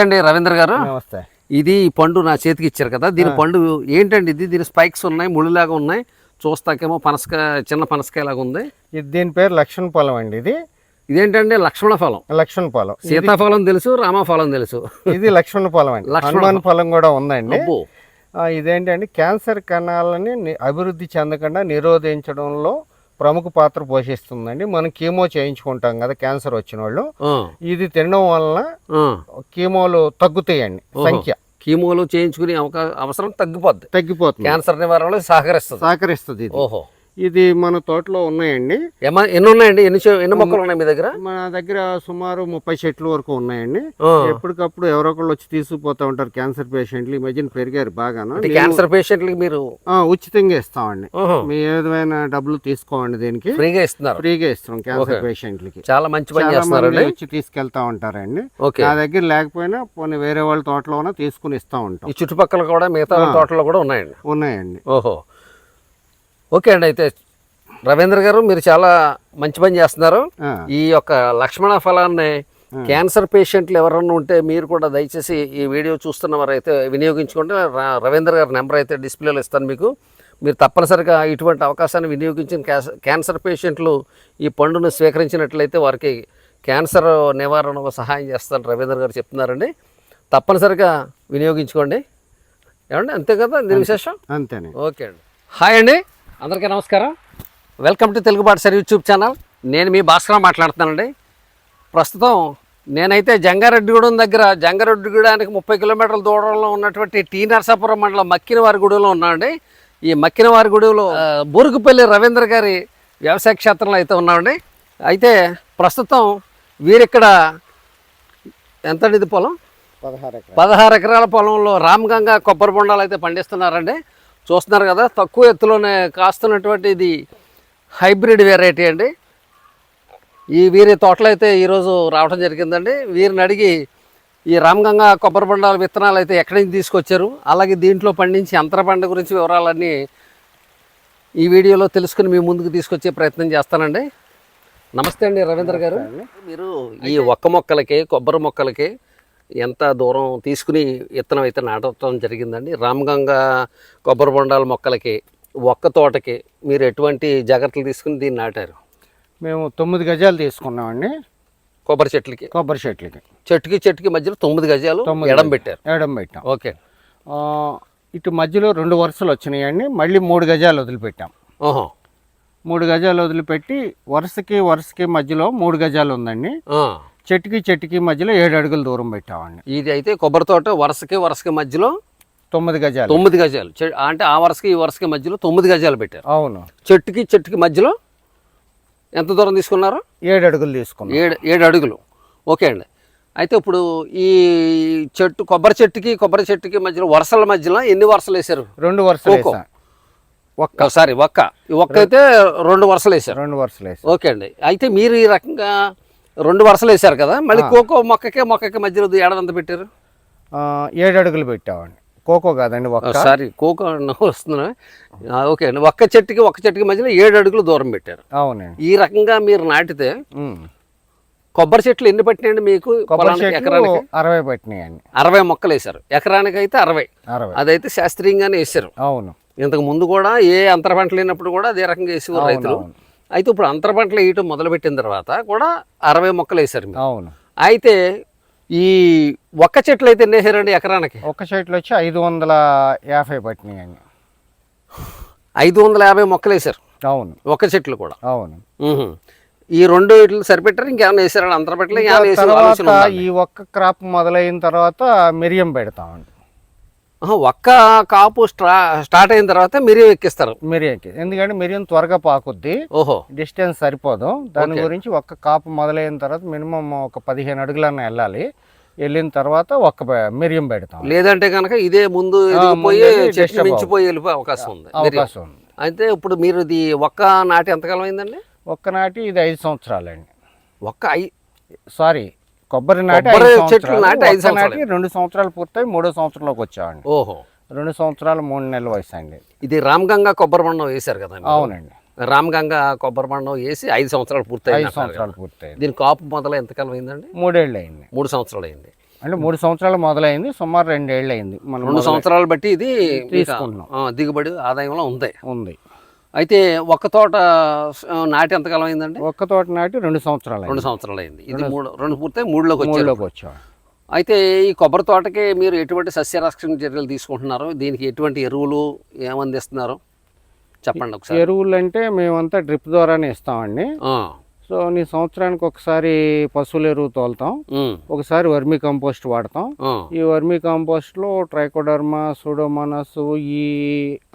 నమస్తే అండి రవీంద్ర గారు? నమస్తే. ఇది పండు నా చేతికి ఇచ్చారు కదా దీని పండు ఏంటండి ఇది? దీని స్పైక్స్ ఉన్నాయి ముళ్ళులాగా ఉన్నాయి చూస్తాకేమో పనసకాయ చిన్న పనసకాయ లాగా ఉంది. ఇది దీని పేరు లక్ష్మణ పొలం అండి ఇది. ఇదేంటండి? లక్ష్మణ ఫలం. లక్ష్మణ పొలం సీతాఫలం తెలుసు రామఫలం తెలుసు. ఇది లక్ష్మణ పొలం అండి. లక్ష్మణ పొలం కూడా ఉందండి. ఇదేంటంటే క్యాన్సర్ కణాలని అభివృద్ధి చెందకుండా నిరోధించడంలో ప్రముఖ పాత్ర పోషిస్తుందండి. మనం కీమో చేయించుకుంటాం కదా క్యాన్సర్ వచ్చిన వాళ్ళు. ఇది తినడం వలన. కీమోలు తగ్గుతాయండి సంఖ్య. కీమోలు చేయించుకునే అవకా అవసరం తగ్గిపోద్ది. తగ్గిపోతుంది. క్యాన్సర్ నివారణలో సహకరిస్తుంది. సహకరిస్తుంది ఓహో. ఇది మన తోటలో ఉన్నాయండి. ఎన్ని ఉన్నాయండి? ఎన్ని ఎన్ని మొక్కలు ఉన్నాయి మీ దగ్గర? మన దగ్గర సుమారు ముప్పై చెట్ల వరకు ఉన్నాయండి. ఎప్పటికప్పుడు ఎవరో ఒకళ్ళు వచ్చి తీసుకుపోతా ఉంటారు క్యాన్సర్ పేషెంట్లు. ఈ మధ్యన పెరిగారు బాగాను. అంటే క్యాన్సర్ పేషెంట్లకి మీరు ఉచితంగా ఇస్తామండి. మీ ఏదైనా డబ్బులు తీసుకోండి దీనికి. ఫ్రీగా ఇస్తున్నారు. ఫ్రీగా ఇస్తాం క్యాన్సర్ పేషెంట్లకి. చాలా మంచి పని వచ్చి తీసుకెళ్తా ఉంటారండి. నా దగ్గర లేకపోయినా పోనీ వేరే వాళ్ళ తోటలోనే తీసుకుని ఇస్తా ఉంటాం. ఈ చుట్టుపక్కల కూడా మిగతా తోటలో కూడా ఉన్నాయండి. ఉన్నాయండి. ఓహో. ఓకే అండి అయితే రవీంద్ర గారు మీరు చాలా మంచి పని చేస్తున్నారు. ఈ యొక్క లక్ష్మణ ఫలాన్ని క్యాన్సర్ పేషెంట్లు ఎవరన్నా ఉంటే మీరు కూడా దయచేసి ఈ వీడియో చూస్తున్న వారైతే వినియోగించుకుంటే రవీంద్ర గారి నెంబర్ అయితే డిస్ప్లేలో ఇస్తాను మీకు. మీరు తప్పనిసరిగా ఇటువంటి అవకాశాన్ని వినియోగించిన క్యాన్సర్ పేషెంట్లు ఈ పండును స్వీకరించినట్లయితే వారికి క్యాన్సర్ నివారణకు సహాయం చేస్తాను రవీంద్ర గారు చెప్తున్నారండి. తప్పనిసరిగా వినియోగించుకోండి. ఏమండి అంతే కదా దీని విశేషం? అంతేనే ఓకే అండి. హాయ్ అండి. అందరికీ నమస్కారం. Welcome to Telugu sir YouTube channel నేను మీ భాస్కర్ మాట్లాడుతున్నానండి. ప్రస్తుతం నేనైతే జంగారెడ్డిగూడెం దగ్గర జంగారెడ్డిగూడానికి ముప్పై కిలోమీటర్ల దూరంలో ఉన్నటువంటి టీ నరసాపురం మండలం మక్కినవారిగూడెంలో ఉన్నామండి ఈ మక్కినవారిగూడెంలో ఆ, బూరుగుపల్లి రవీంద్ర గారి వ్యవసాయ క్షేత్రంలో అయితే ఉన్నామండి అయితే ప్రస్తుతం వీరిక్కడ ఎంతండి ఇది పొలం? పదహారు ఎకరాలు. పదహారు ఎకరాల పొలంలో రామగంగా కొబ్బరి బొండాలు అయితే పండిస్తున్నారండి. చూస్తున్నారు కదా తక్కువ ఎత్తులోనే కాస్తున్నటువంటి ఇది హైబ్రిడ్ వెరైటీ అండి. ఈ వీరి తోటలో అయితే ఈరోజు రావడం జరిగిందండి. వీరిని అడిగి ఈ రామగంగా కొబ్బరి బొండాల విత్తనాలు అయితే ఎక్కడి నుంచి తీసుకొచ్చారు అలాగే దీంట్లో పండించి అంతర పంట గురించి వివరాలన్నీ ఈ వీడియోలో తెలుసుకుని మీ ముందుకు తీసుకొచ్చే ప్రయత్నం చేస్తానండి. నమస్తే అండి రవీంద్ర గారు. మీరు ఈ ఒక్క మొక్కలకి కొబ్బరి మొక్కలకి ఎంత దూరం తీసుకుని విత్తనం అయితే నాటడం జరిగిందండి. రామగంగా కొబ్బరి బొండాల మొక్కలకి ఒక్క తోటకి మీరు ఎటువంటి జాగ్రత్తలు తీసుకుని దీన్ని నాటారు? మేము తొమ్మిది గజాలు తీసుకున్నామండి. కొబ్బరి చెట్లకి? కొబ్బరి చెట్లకి. చెట్టుకి చెట్టుకి మధ్యలో తొమ్మిది గజాలు ఎడం పెట్టారు. ఎడం పెట్టాం. ఓకే. ఇటు మధ్యలో రెండు వరుసలు వచ్చినాయండి. మళ్ళీ మూడు గజాలు వదిలిపెట్టాం. ఓహో. మూడు గజాలు వదిలిపెట్టి వరుసకి వరుసకి మధ్యలో మూడు గజాలు ఉందండి. చెట్టుకి చెట్టుకి మధ్యలో ఏడు అడుగుల దూరం పెట్టామండి ఇది అయితే కొబ్బరి తోట వరుసకి వరుసకి మధ్యలో తొమ్మిది గజాలు. తొమ్మిది గజాలు. అంటే ఆ వరుసకి ఈ వరుసకి మధ్యలో తొమ్మిది గజాలు పెట్టారు. అవును. చెట్టుకి చెట్టుకి మధ్యలో ఎంత దూరం తీసుకున్నారు? ఏడు అడుగులు తీసుకున్నాం. ఏడు ఏడు అడుగులు. ఓకే అండి. అయితే ఇప్పుడు ఈ చెట్టు కొబ్బరి చెట్టుకి కొబ్బరి చెట్టుకి మధ్యలో వరుసల మధ్యలో ఎన్ని వరుసలు వేశారు? రెండు వరుసలు ఒక్క. సారీ ఒక్క. ఒక్క అయితే రెండు వరుసలు వేశారు. రెండు వరుసలు వేసాం ఓకే అండి. అయితే మీరు ఈ రకంగా రెండు వరుసలు వేశారు కదా? మళ్ళీ కోకో మొక్కకే మొక్కకి మధ్యలో ఏడాది పెట్టారు? ఏడు అడుగులు పెట్టామండి. కోకో కాదండి ఒక్క సారీ కోకో వస్తున్నా. ఓకే అండి. ఒక్క చెట్టుకి ఒక్క చెట్టుకి మధ్యలో ఏడు అడుగులు దూరం పెట్టారు. అవునండి. ఈ రకంగా మీరు నాటితే. కొబ్బరి చెట్లు ఎన్ని పట్టినాయండి మీకు ఎకరానికి? అరవై పట్టినాయండి. అరవై మొక్కలు వేశారు. ఎకరానికి అయితే అరవై. అరవై. అదైతే శాస్త్రీయంగానే వేశారు. అవును. ఇంతకు ముందు కూడా ఏ అంతర పంటలు లేనప్పుడు కూడా అదే రకంగా వేసేవారు రైతులు. అయితే ఇప్పుడు అంతర పంటలు వేయటం మొదలుపెట్టిన తర్వాత కూడా అరవై మొక్కలు వేశారు మీరు. అవును. అయితే ఈ ఒక్క చెట్లు అయితే ఎన్ని వేసారండి ఎకరానికి? ఒక్క చెట్లు వచ్చి ఐదు వందల యాభై పట్టినాయండి ఐదు వందల యాభై మొక్కలు వేశారు. అవును. ఒక్క చెట్లు కూడా. అవును. ఈ రెండు వీటిని సరిపెట్టారు? ఇంకేమైనా వేసారండి అంతర పంటలు ఇంకేమైనా వేసే ఆలోచన తర్వాత ఉందా? ఈ ఒక్క క్రాప్ మొదలైన తర్వాత మిరియం పెడతామండి. ఒక్క కాపు స్టా స్టార్ట్ అయిన తర్వాత మీరు ఎక్కిస్తారు. మిరియంకి ఎందుకంటే మిరియం త్వరగా పాకుద్ది. ఓహో. డిస్టెన్స్ సరిపోదు. దాని. గురించి ఒక్క కాపు మొదలైన తర్వాత మినిమం ఒక పదిహేను అడుగులన్నా వెళ్ళాలి. వెళ్ళిన తర్వాత ఒక్క మిరియం పెడతాం. లేదంటే కనుక ఇదే ముందు మించిపోయి వెళ్ళిపోయే అవకాశం ఉంది. అవకాశం ఉంది. అయితే ఇప్పుడు మీరు ఇది ఒక్క నాటి ఎంతకాలం అయిందండి? ఒక్క నాటి ఇది ఐదు సంవత్సరాలండి. ఒక్క ఐ సారీ కొబ్బరి నాటి చెట్లు. నాటి ఐదు నాటి రెండు సంవత్సరాలు పూర్తయి మూడో సంవత్సరంలోకి వచ్చామండి. ఓహో. రెండు సంవత్సరాలు మూడు నెలల వయసు అండి ఇది రామగంగా కొబ్బరి బండం వేశారు కదా? అవునండి. రామగంగా కొబ్బరి బండం వేసి ఐదు సంవత్సరాలు పూర్తయింది ఐదు. సంవత్సరాలు పూర్తయింది. దీని కాపు మొదలు ఎంతకాలం అయిందండి? మూడేళ్ళు అయింది. మూడు సంవత్సరాలు అయింది. అంటే మూడు సంవత్సరాలు మొదలైంది సుమారు రెండేళ్ళు అయింది. మనం రెండు సంవత్సరాలు బట్టి ఇది తీసుకుంటున్నాం. దిగుబడి ఆదాయంలో ఉంది. ఉంది. అయితే ఒక్క తోట నాటి ఎంతకాలం అయిందండి? ఒక్క తోట నాటి రెండు సంవత్సరాలు రెండు సంవత్సరాలు అయింది. ఇది మూడు రెండు పూర్తి మూడులోకి మూడులోకి వచ్చాం. అయితే ఈ కొబ్బరి తోటకి మీరు ఎటువంటి సస్యరక్షణ చర్యలు తీసుకుంటున్నారు? దీనికి ఎటువంటి ఎరువులు ఏమందిస్తున్నారు? చెప్పండి ఒకసారి. ఎరువులు అంటే మేమంతా డ్రిప్ ద్వారానే ఇస్తామండి. సో నీ సంవత్సరానికి ఒకసారి పశువుల ఎరువు తోలుతాం. ఒకసారి వర్మీ కంపోస్ట్ వాడతాం. ఈ వర్మీ కంపోస్ట్లో ట్రైకోడర్మా సూడోమోనాస్ ఈ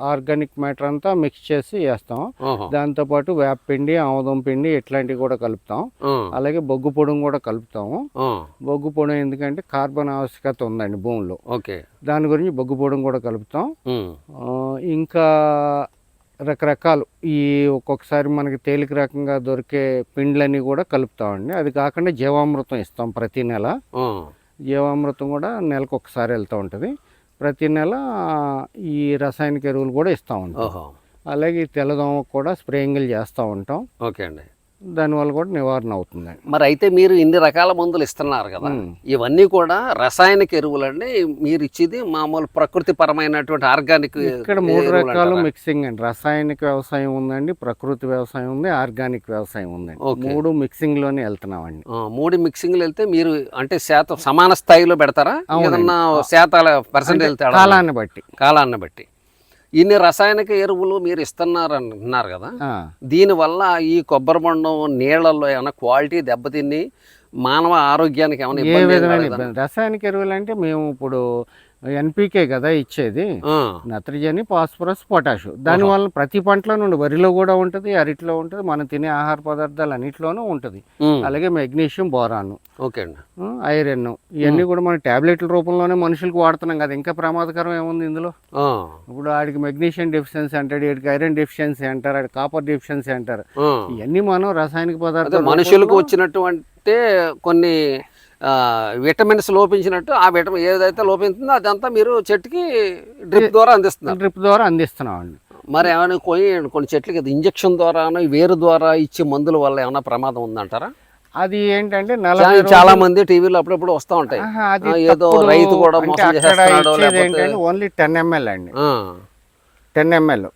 ఆర్గానిక్ మ్యాటర్ అంతా మిక్స్ చేసి వేస్తాం. ఓహో, దాంతోపాటు వేపపిండి ఆముదం పిండి ఇట్లాంటివి కూడా కలుపుతాం. అలాగే బొగ్గు పొడిని కూడా కలుపుతాము. బొగ్గు పొడి ఎందుకంటే కార్బన్ ఆవశ్యకత ఉందండి భూమిలో. ఓకే. దాని గురించి బొగ్గు పొడిని కూడా కలుపుతాం. ఇంకా రకరకాలు ఈ ఒక్కొక్కసారి మనకి తేలిక రకంగా దొరికే పిండ్లన్నీ కూడా కలుపుతామండి. అది కాకుండా జీవామృతం ఇస్తాం ప్రతి నెల. జీవామృతం కూడా నెలకు ఒకసారి వెళ్తూ ఉంటుంది. ప్రతి నెల ఈ రసాయనిక ఎరువులు కూడా ఇస్తూ ఉంటాం అలాగే ఈ తెల్లదోమకు కూడా స్ప్రేయింగ్లు చేస్తూ ఉంటాం. ఓకే అండి. దానివల్ల కూడా నివారణ అవుతుందండి మరి అయితే మీరు ఇన్ని రకాల మందులు ఇస్తున్నారు కదా. ఇవన్నీ కూడా రసాయనిక ఎరువులండి మీరు ఇచ్చేది మామూలు ప్రకృతి పరమైనటువంటి ఆర్గానిక్ ఇక్కడ మూడు రకాలు మిక్సింగ్ అండి. రసాయనిక వ్యవసాయం ఉందండి ప్రకృతి వ్యవసాయం ఉంది ఆర్గానిక్ వ్యవసాయం ఉందండి. మూడు మిక్సింగ్లోనే వెళ్తున్నామండి. మూడు మిక్సింగ్లు వెళ్తే మీరు అంటే శాతం సమాన స్థాయిలో పెడతారా. ఏదన్నా శాతాల పర్సెంటేజ్ కాలాన్ని బట్టి. కాలాన్ని బట్టి. ఇన్ని రసాయనిక ఎరువులు మీరు ఇస్తున్నారు అంటున్నారు కదా దీనివల్ల ఈ కొబ్బరి బొండం నీళ్ళల్లో ఏమైనా క్వాలిటీ దెబ్బతిని మానవ ఆరోగ్యానికి ఏమైనా రసాయనిక ఎరువులు అంటే మేము ఇప్పుడు ఎన్పికే కదా ఇచ్చేది. నత్రజని ఫాస్ఫరస్ పొటాష్. దానివల్ల ప్రతి పంటలో నుండి వరిలో కూడా ఉంటుంది అరటిలో ఉంటుంది మనం తినే ఆహార పదార్థాలు అన్నింటిలోనూ ఉంటుంది అలాగే మెగ్నీషియం బోరాన్. ఓకే అండి. ఐరన్. ఇవన్నీ కూడా మనం టాబ్లెట్ల రూపంలోనే మనుషులకు వాడుతున్నాం కదా ఇంకా ప్రమాదకరం ఏముంది ఇందులో? ఇప్పుడు ఆడికి మెగ్నీషియం డెఫిషియన్సీ అంటాడు ఆడికి ఐరన్ డెఫిషియన్సీ అంటారు ఆడికి కాపర్ డెఫిషియన్సీ అంటారు. ఇవన్నీ మనం రాసాయనిక పదార్థాలు మనుషులకు వచ్చినటువంటి కొన్ని విటమిన్స్ లోపించినట్టు ఆ విటమిన్ ఏదైతే లోపించిందో అదంతా మీరు చెట్టుకి డ్రిప్ ద్వారా అందిస్తున్నారు. డ్రిప్ ద్వారా అందిస్తున్నాం అండి మరి ఏమైనా కొన్ని కొన్ని చెట్లకి ఇంజక్షన్ ద్వారాను వేరు ద్వారా ఇచ్చే మందుల వల్ల ఏమైనా ప్రమాదం ఉందంటారా? అది ఏంటంటే చాలా మంది టీవీలో అప్పుడప్పుడు వస్తూ ఉంటాయి. ఏదో రైతు కూడా మోసం ఓన్లీ టెన్ ఎంఎల్ అండి. Ten ML.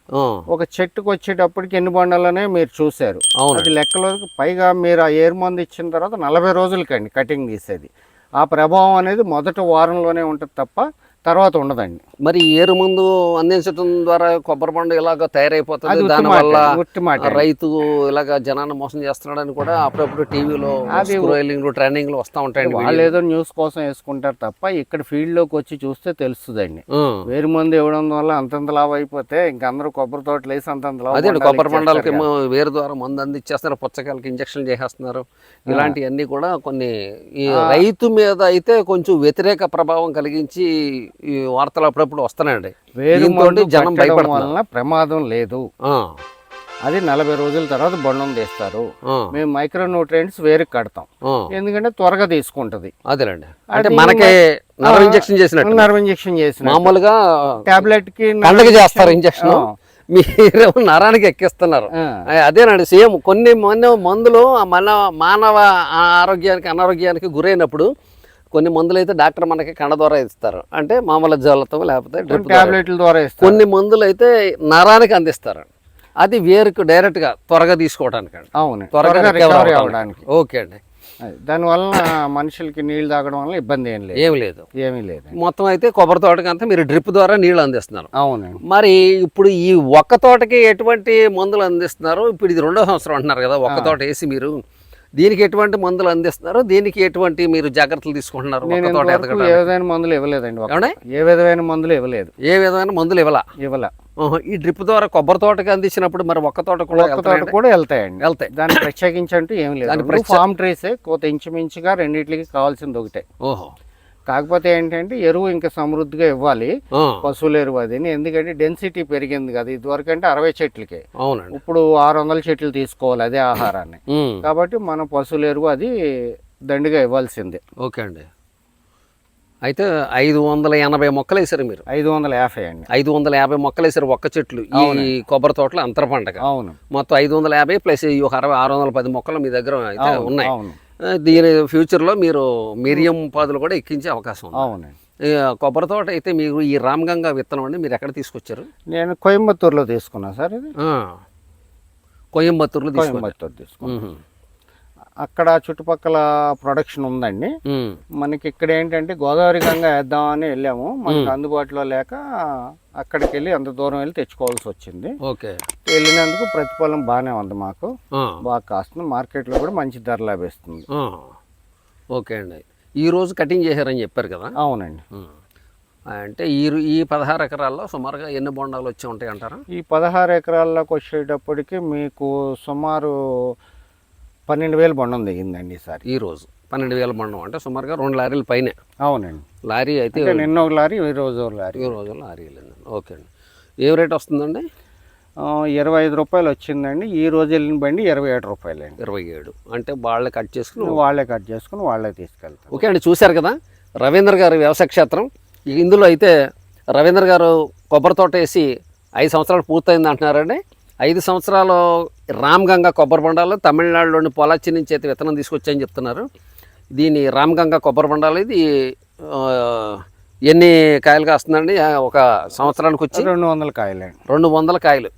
ఒక చెట్టుకు వచ్చేటప్పటికి ఎన్ని బండలనే మీరు చూశారు. అది లెక్కలో పైగా మీరు ఆ ఏరు మందు ఇచ్చిన తర్వాత నలభై రోజులకండి కటింగ్ తీసేది. ఆ ప్రభావం అనేది మొదటి వారంలోనే ఉంటుంది తప్ప తర్వాత ఉండదండి. మరి ఏరు మందు అందించడం ద్వారా కొబ్బరి పండు ఇలాగ తయారైపోతుంది. దానివల్ల రైతు ఇలాగ జనాన్ని మోసం చేస్తున్నాడని కూడా అప్పుడప్పుడు టీవీలో స్క్రోలింగ్ ట్రైనింగ్ వస్తూ ఉంటాయండి వాళ్ళు ఏదో న్యూస్ కోసం వేసుకుంటారు తప్ప ఇక్కడ field లోకి వచ్చి చూస్తే తెలుస్తుందండి. వేరు మందు ఇవ్వడం వల్ల అంతంత లాభం అయిపోతే ఇంకందరూ కొబ్బరి తోటలు వేసి అంతంత లాభం అదే కొబ్బరి పండాలకి వేరు ద్వారా మందు అందించేస్తున్నారు పుచ్చకాయలకి ఇంజక్షన్ చేసేస్తున్నారు. ఇలాంటివన్నీ కూడా కొన్ని ఈ రైతు మీద అయితే కొంచెం వ్యతిరేక ప్రభావం కలిగించి ఈ వార్తలు అప్పుడప్పుడు వస్తున్నాయండి. వేరు దీంతోటి మందు జనం వలన ప్రమాదం లేదు. అది నలభై రోజుల తర్వాత బొండం తీస్తారు. మేము మైక్రో న్యూట్రియంట్స్ వేరుకి కడతాం ఎందుకంటే త్వరగా తీసుకుంటది. అదేలేండి. అంటే మనకి మ- నరం ఆ, ఇంజక్షన్ చేసినట్టు. నర్వ్ ఇంజెక్షన్ చేసిన మామూలుగా టాబ్లెట్కి చేస్తారు ఇంజక్షన్. ఆ. మీరేమో నరానికి ఎక్కిస్తున్నారు. అదేనండి సేమ్. కొన్ని మందులు మన మానవ ఆరోగ్యానికి అనారోగ్యానికి గురైనప్పుడు కొన్ని మందులు అయితే డాక్టర్ మనకి కళ్ళ ద్వారా ఇస్తారు. అంటే మామూలు జలతం లేకపోతే. టాబ్లెట్ల ద్వారా కొన్ని మందులు అయితే నరానికి అందిస్తారు. అది వేరుకు డైరెక్ట్గా త్వరగా తీసుకోవడానికి అవును. త్వరగా రికవరీ అవ్వడానికి. ఓకే అండి. దానివల్ల మనుషులకి నీళ్ళు తాగడం వల్ల ఇబ్బంది ఏం లేదు. ఏం లేదు. ఏమీ లేదు. మొత్తం అయితే కొబ్బరి తోటకి అంతా మీరు డ్రిప్ ద్వారా నీళ్ళు అందిస్తున్నారు. అవునండి. మరి ఇప్పుడు ఈ ఒక్క తోటకి ఎటువంటి మందులు అందిస్తున్నారు? ఇప్పుడు ఇది రెండో సంవత్సరం అంటున్నారు కదా ఒక్క తోట వేసి మీరు దీనికి ఎటువంటి మందులు అందిస్తున్నారు? దీనికి ఎటువంటి మీరు జాగ్రత్తలు తీసుకుంటున్నారు? ఏ విధమైన మందులు ఇవ్వలేదండి ఏ విధమైన మందులు ఇవ్వలేదు. ఏ విధమైన మందులు ఇవ్వాల? ఇవ్వల. ఈ డ్రిప్ ద్వారా కొబ్బరి తోటకి అందించినప్పుడు మరి ఒక్క తోట కూడా ఒక్క తోట? కూడా వెళ్తాయండి. వెళ్తాయి. దాన్ని ప్రత్యేకించి అంటూ ఏం లేదు. ఫామ్ ట్రీసే కోత ఇంచుమించుగా రెండింటికి కావాల్సింది ఒకటే. ఓహో. కాకపోతే ఏంటంటే ఎరువు ఇంకా సమృద్ధిగా ఇవ్వాలి. పశువుల ఎరువు అది ఎందుకంటే డెన్సిటీ పెరిగింది కదా ఇదివరకు అంటే అరవై చెట్లకే. అవునండి. ఇప్పుడు ఆరు వందల చెట్లు తీసుకోవాలి అదే ఆహారాన్ని. కాబట్టి మన పశువుల ఎరువు అది దండిగా ఇవ్వాల్సిందే. ఓకే అండి. అయితే ఐదు వందల ఎనభై మొక్కలు వేసారు మీరు? ఐదు వందల యాభై అండి. ఐదు వందల యాభై మొక్కలు వేసారు ఒక్క చెట్లు. ఈ కొబ్బరి తోటలో అంతర పంటగా అవును. మొత్తం ఐదు వందల యాభై ప్లస్ ఈ ఒక అరవై ఆరు వందల పది మొక్కలు మీ దగ్గర అయితే ఉన్నాయి. దీని ఫ్యూచర్లో మీరు మిరియం పాదులు కూడా ఎక్కించే అవకాశం ఉంది. అవునండి. కొబ్బరి తోట అయితే మీరు ఈ రామగంగా విత్తనం అండి మీరు ఎక్కడ తీసుకొచ్చారు? నేను కోయంబత్తూరులో తీసుకున్నా సార్ ఇది. కోయంబత్తూరులో కోయంబత్తూరు తీసుకున్నా. అక్కడ చుట్టుపక్కల ప్రొడక్షన్ ఉందండి. మనకి ఇక్కడ ఏంటంటే గోదావరి గంగ వేద్దామని వెళ్ళాము. మనకు అందుబాటులో లేక అక్కడికి వెళ్ళి అంత దూరం వెళ్ళి తెచ్చుకోవాల్సి వచ్చింది. ఓకే. వెళ్ళినందుకు ప్రతిఫలం బాగానే ఉంది మాకు. బాగా కాస్తుంది. మార్కెట్లో కూడా మంచి ధర లభిస్తుంది. ఓకే అండి. ఈరోజు కటింగ్ చేశారని చెప్పారు కదా? అవునండి. అంటే ఈ ఈ పదహారు ఎకరాల్లో సుమారుగా ఎన్ని బొండాలు వచ్చి ఉంటాయి అంటారా? ఈ పదహారు ఎకరాల్లోకి వచ్చేటప్పటికి మీకు సుమారు పన్నెండు వేలు బొండం దిగిందండి ఈసారి ఈ రోజు పన్నెండు వేల బొండం. అంటే సుమారుగా రెండు లారీల పైనే. అవునండి. లారీ అయితే నిన్న ఒక లారీ ఈ రోజు లారీ. ఈ రోజు లారీ వెళ్ళిందండి. ఓకే అండి. ఏం రేట్ వస్తుందండి? ఇరవై ఐదు రూపాయలు వచ్చిందండి. ఈ రోజు వెళ్ళిన బండి ఇరవై ఏడు రూపాయలు అండి ఇరవై ఏడు. అంటే వాళ్ళే కట్ చేసుకుని వాళ్ళే కట్ చేసుకుని వాళ్ళే తీసుకెళ్తారు. ఓకే అండి చూశారు కదా? రవీంద్ర గారి వ్యవసాయ క్షేత్రం. ఇందులో అయితే రవీంద్ర గారు కొబ్బరి తోట వేసి ఐదు సంవత్సరాలు పూర్తయింది అంటున్నారండి. ఐదు సంవత్సరాలు రామ్గంగా కొబ్బరి బొండాలు తమిళనాడులోని పొలాచి నుంచి అయితే విత్తనం తీసుకొచ్చాయని చెప్తున్నారు. దీని రామ్గంగా కొబ్బరి బొండాలు ఇది ఎన్ని కాయలు కాస్తుందండి ఒక సంవత్సరానికి వచ్చి రెండు వందల కాయలండి. రెండు వందల కాయలు.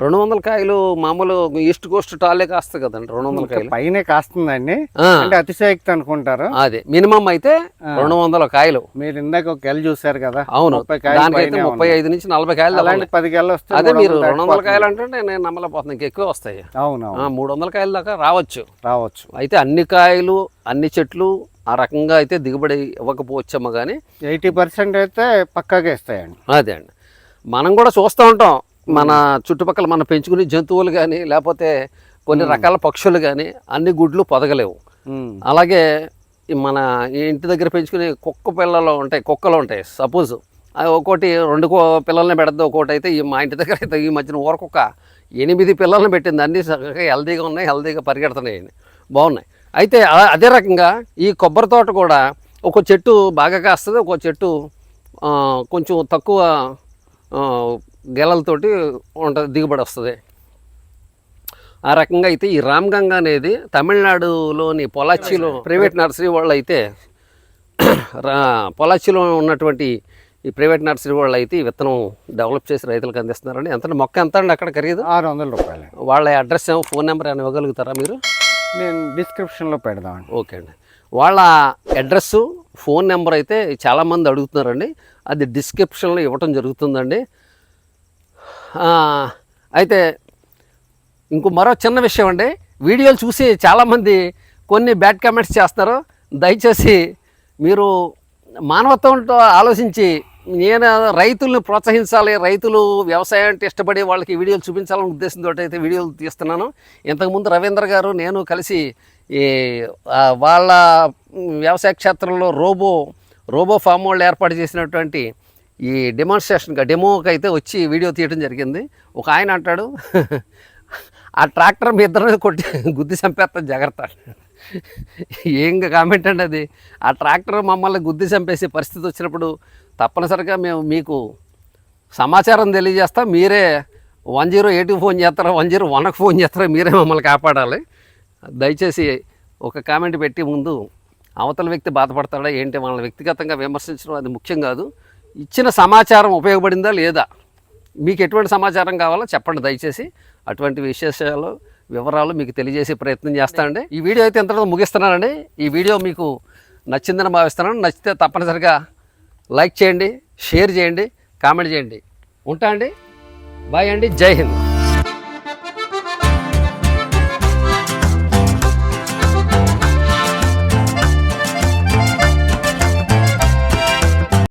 రెండు వందల కాయలు మామూలు ఈస్ట్ కోస్ట్ టాలే కాస్తుంది కదండి రెండు వందల కాయలు. పైనే కాస్తుందండి. అంటే అతిశయక్తి అనుకుంటారు. అదే మినిమం అయితే రెండు వందల కాయలు. మీరు ఇందాక ఒక గెల చూసారు కదా అవును ముప్పై కాయలు దానికైతే ముప్పై. ఐదు నుంచి నలభై కాయలు అలాంటి. పది గెలలు వస్తే అదే మీరు రెండు వందల. కాయలు అంటే నేను నమ్మలేకపోతున్నాను ఇంకా ఎక్కువ వస్తాయి. అవునవును. ఆ, మూడు వందల కాయల దాకా రావచ్చు. రావచ్చు. అయితే అన్ని కాయలు అన్ని చెట్లు ఆ రకంగా అయితే దిగుబడి ఇవ్వకపోవచ్చమ్మా కానీ ఎయిటీ పర్సెంట్ అయితే పక్కాగా ఇస్తాయండి. అదే అండి. మనం కూడా చూస్తూ ఉంటాం. మన చుట్టుపక్కల మనం పెంచుకునే జంతువులు కానీ లేకపోతే కొన్ని రకాల పక్షులు కానీ అన్ని గుడ్లు పొదగలేవు. అలాగే ఈ మన ఇంటి దగ్గర పెంచుకునే కుక్క పిల్లలు ఉంటాయి కుక్కలు ఉంటాయి సపోజ్. ఒక్కోటి రెండు పిల్లల్ని పెడద్దు ఒక్కోటి అయితే ఈ మా ఇంటి దగ్గర అయితే ఈ మధ్యన ఊరకొక్క ఎనిమిది పిల్లల్ని పెట్టింది అన్నీ చక్కగా హెల్తీగా ఉన్నాయి హెల్తీగా పరిగెడుతున్నాయి. బాగున్నాయి. అయితే అదే రకంగా ఈ కొబ్బరి తోట కూడా ఒక చెట్టు బాగా కాస్తుంది ఒక చెట్టు కొంచెం తక్కువ గెలలతోటి ఉంటుంది దిగుబడి వస్తుంది. ఆ రకంగా అయితే ఈ రామ్గంగా అనేది తమిళనాడులోని పొలాచిలో ప్రైవేట్ నర్సరీ వాళ్ళు అయితే రా పొలాచిలో ఉన్నటువంటి ఈ ప్రైవేట్ నర్సరీ వాళ్ళు అయితే ఈ విత్తనం డెవలప్ చేసి రైతులకు అందిస్తున్నారండి. ఎంత మొక్క ఎంత అండి అక్కడ ఖరీదు? ఆరు వందల రూపాయలు వాళ్ళ అడ్రస్ ఏమో ఫోన్ నెంబర్ అని ఇవ్వగలుగుతారా మీరు? నేను డిస్క్రిప్షన్లో పెడదామండి. ఓకే అండి. వాళ్ళ అడ్రస్ ఫోన్ నెంబర్ అయితే చాలామంది అడుగుతున్నారండి. అది డిస్క్రిప్షన్లో ఇవ్వటం జరుగుతుందండి. అయితే ఇంకో మరో చిన్న విషయం అండి. వీడియోలు చూసి చాలామంది కొన్ని బ్యాడ్ కామెంట్స్ చేస్తారు దయచేసి మీరు మానవత్వంతో ఆలోచించి నేను రైతుల్ని ప్రోత్సహించాలి రైతులు వ్యవసాయం అంటే ఇష్టపడే వాళ్ళకి వీడియోలు చూపించాలనే ఉద్దేశంతో అయితే వీడియోలు తీస్తున్నాను. ఇంతకుముందు రవీంద్ర గారు నేను కలిసి ఈ వాళ్ళ వ్యవసాయ క్షేత్రంలో రోబో రోబో ఫామ్ వాళ్ళు ఏర్పాటు చేసినటువంటి ఈ డెమాన్స్ట్రేషన్గా డెమోకి అయితే వచ్చి వీడియో తీయడం జరిగింది. ఒక ఆయన అంటాడు ఆ ట్రాక్టర్ మీ ఇద్దరు కొట్టి గుద్ది చంపేస్తాను జాగ్రత్త. ఏం కామెంట్ అండి అది? ఆ ట్రాక్టర్ మమ్మల్ని గుద్ది చంపేసే పరిస్థితి వచ్చినప్పుడు తప్పనిసరిగా మేము మీకు సమాచారం తెలియజేస్తా మీరే వన్ జీరో ఎయిట్కి ఫోన్ చేస్తారా వన్ జీరో వన్కి ఫోన్ చేస్తారా మీరే మమ్మల్ని కాపాడాలి. దయచేసి ఒక కామెంట్ పెట్టి ముందు అవతల వ్యక్తి బాధపడతాడా ఏంటి? వాళ్ళని వ్యక్తిగతంగా విమర్శించడం అది ముఖ్యం కాదు. ఇచ్చిన సమాచారం ఉపయోగపడిందా లేదా? మీకు ఎటువంటి సమాచారం కావాలో చెప్పండి దయచేసి. అటువంటి విశేషాలు వివరాలు మీకు తెలియజేసే ప్రయత్నం చేస్తానండి. ఈ వీడియో అయితే ఎంతలో ముగిస్తున్నానండి. ఈ వీడియో మీకు నచ్చిందని భావిస్తున్నాను. నచ్చితే తప్పనిసరిగా లైక్ చేయండి షేర్ చేయండి కామెంట్ చేయండి. ఉంటా అండి. బాయ్ అండి. జై హింద్.